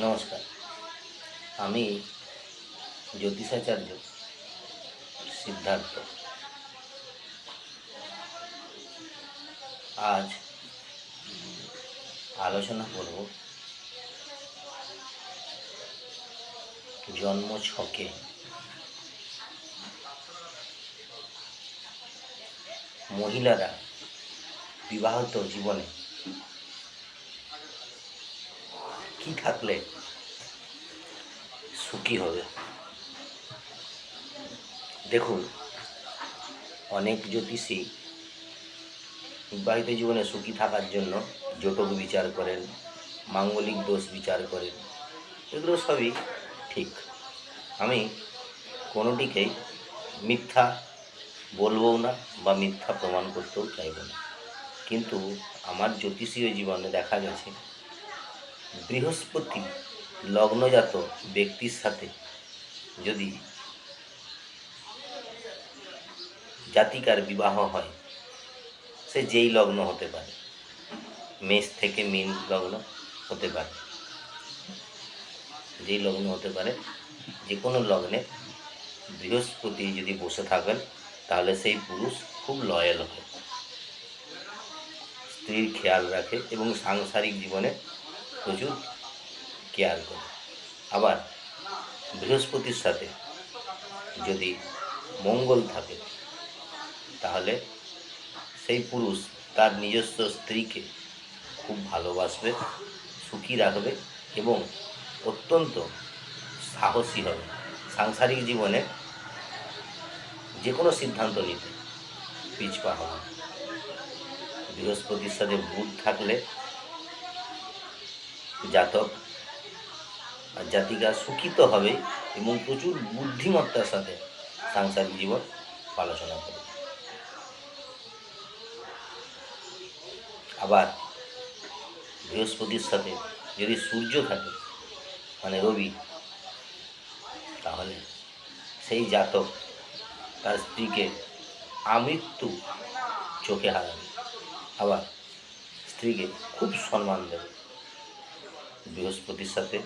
নমস্কার। আমি জ্যোতিষাচার্য সিদ্ধার্থ। আজ আলোচনা করব জন্ম ছকে। মহিলারা বিবাহিত জীবনে কি থাকলে সুখী হবে। দেখুন, অনেক জ্যোতিষী বিবাহিত জীবনে সুখী থাকার জন্য জটক বিচার করেন, মাঙ্গলিক দোষ বিচার করেন, এগুলো সবই ঠিক। আমি কোনোটিকেই মিথ্যা বলবও না বা মিথ্যা প্রমাণ করতেও চাইব না। কিন্তু আমার জ্যোতিষীয় জীবনে দেখা গেছে বৃহস্পতি লগ্নজাত ব্যক্তির সাথে যদি জাতিকার বিবাহ হয়, সে যেই লগ্ন হতে পারে। মেষ থেকে মীন লগ্ন হতে পারে। যেই লগ্ন হতে পারে যে কোনো লগ্নে বৃহস্পতি যদি বসে থাকেন, তাহলে সেই পুরুষ খুব লয়াল হয়। স্ত্রীর খেয়াল রাখে এবং সাংসারিক জীবনে প্রচুর কেয়ার করে আবার বৃহস্পতির সাথে যদি মঙ্গল থাকে, তাহলে সেই পুরুষ তার নিজস্ব স্ত্রীকে খুব ভালোবাসবে, সুখী রাখবে এবং অত্যন্ত সাহসী হবে। সাংসারিক জীবনে যে কোনো সিদ্ধান্ত নিতে পিছপা হবে। বৃহস্পতির সাথে বুধ থাকলে জাতক জাতিকা সুখী তো হবে এবং প্রচুর বুদ্ধিমত্তার সাথে সাংসারিক জীবন আলোচনা করবে। আবার বৃহস্পতির সাথে যদি সূর্য থাকে মানে রবি, তাহলে সেই জাতক তার স্ত্রীকে আমৃত্যু চোখে হারাবে। আবার স্ত্রীকে খুব সম্মান দেবে। বৃহস্পতির সাথে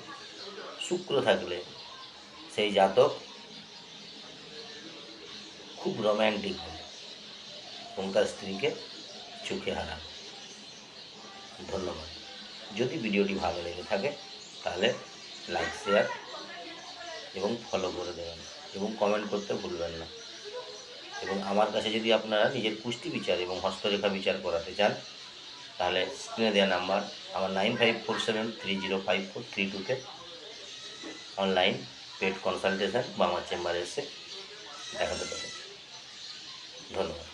শুক্র থাকলে সেই জাতক খুব রোম্যান্টিক হবে এবং তার স্ত্রীকে চোখে হারাবে ধন্যবাদ। যদি ভিডিওটি ভালো লেগে থাকে, তাহলে লাইক শেয়ার এবং ফলো করে দেবেন এবং কমেন্ট করতে ভুলবেন না। এবং আমার কাছে যদি আপনারা নিজের পুষ্টি বিচার এবং হস্তরেখা বিচার করাতে চান তাহলে স্ক্রিনে দেওয়া নাম্বার আমার nine five four seven three zero five four three টুতে অনলাইন পেড কনসালটেশন বা আমার চেম্বারে এসে দেখাতে পারেন ধন্যবাদ।